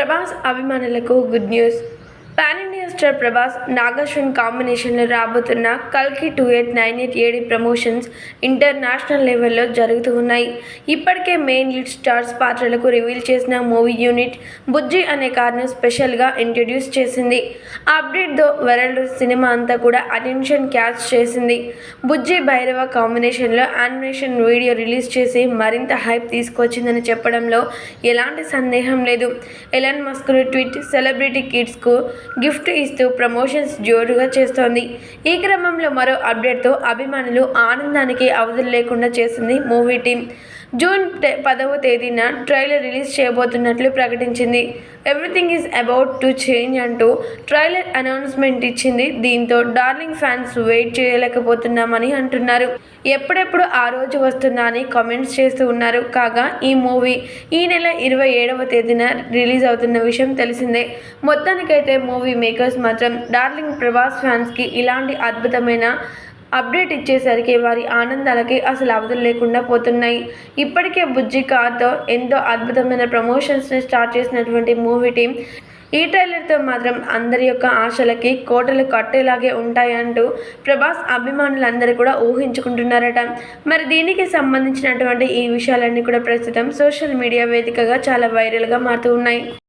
ప్రభాస్ అభిమానులకు good news. Pan India star Prabhas Nagarjun కాంబినేషన్లో రాబోతున్న కల్కి two eight nine eight AD promotions international లెవెల్లో జరుగుతూ ఉన్నాయి. ఇప్పటికే మెయిన్ లీడ్ స్టార్స్ పాత్రలకు రివీల్ చేసిన మూవీ యూనిట్ బుజ్జి అనే కార్ను స్పెషల్గా ఇంట్రడ్యూస్ చేసింది. ఆ అప్డేట్తో వరల్డ్ సినిమా అంతా కూడా అటెన్షన్ క్యాచ్ చేసింది. బుజ్జి భైరవ కాంబినేషన్లో యానిమేషన్ వీడియో రిలీజ్ చేసి మరింత హైప్ తీసుకొచ్చిందని చెప్పడంలో ఎలాంటి సందేహం లేదు. ఎలాన్ మస్క్ ట్వీట్ సెలబ్రిటీ కిడ్స్కు గిఫ్ట్ ఇస్తూ ప్రమోషన్స్ జోరుగా చేస్తోంది. ఈ క్రమంలో మరో అప్డేట్తో అభిమానులు ఆనందానికి అవధులు లేకుండా చేసింది మూవీ టీం జూన్ పదవ తేదీన ట్రైలర్ రిలీజ్ చేయబోతున్నట్లు ప్రకటించింది. Everything is about to change అంటూ ట్రైలర్ అనౌన్స్మెంట్ ఇచ్చింది. దీంతో డార్లింగ్ ఫ్యాన్స్ వెయిట్ చేయలేకపోతున్నామని అంటున్నారు. ఎప్పుడెప్పుడు ఆ రోజు వస్తుందా అని కామెంట్స్ చేస్తూ ఉన్నారు. కాగా ఈ మూవీ ఈ నెల ఇరవై ఏడవ తేదీన రిలీజ్ అవుతున్న విషయం తెలిసిందే. మొత్తానికైతే మూవీ మేకర్స్ మాత్రం డార్లింగ్ ప్రభాస్ ఫ్యాన్స్కి ఇలాంటి అద్భుతమైన అప్డేట్ ఇచ్చేసరికి వారి ఆనందాలకి అసలు అవధులు లేకుండా పోతున్నాయి. ఇప్పటికే బుజ్జి కార్తో ఎంతో అద్భుతమైన ప్రమోషన్స్ని స్టార్ట్ చేసినటువంటి మూవీ టీం ఈ ట్రైలర్తో మాత్రం అందరి యొక్క ఆశలకి కోటలు కట్టేలాగే ఉంటాయంటూ ప్రభాస్ అభిమానులందరూ కూడా ఊహించుకుంటున్నారట. మరి దీనికి సంబంధించినటువంటి ఈ విషయాలన్నీ కూడా ప్రస్తుతం సోషల్ మీడియా వేదికగా చాలా వైరల్గా మారుతూ ఉన్నాయి.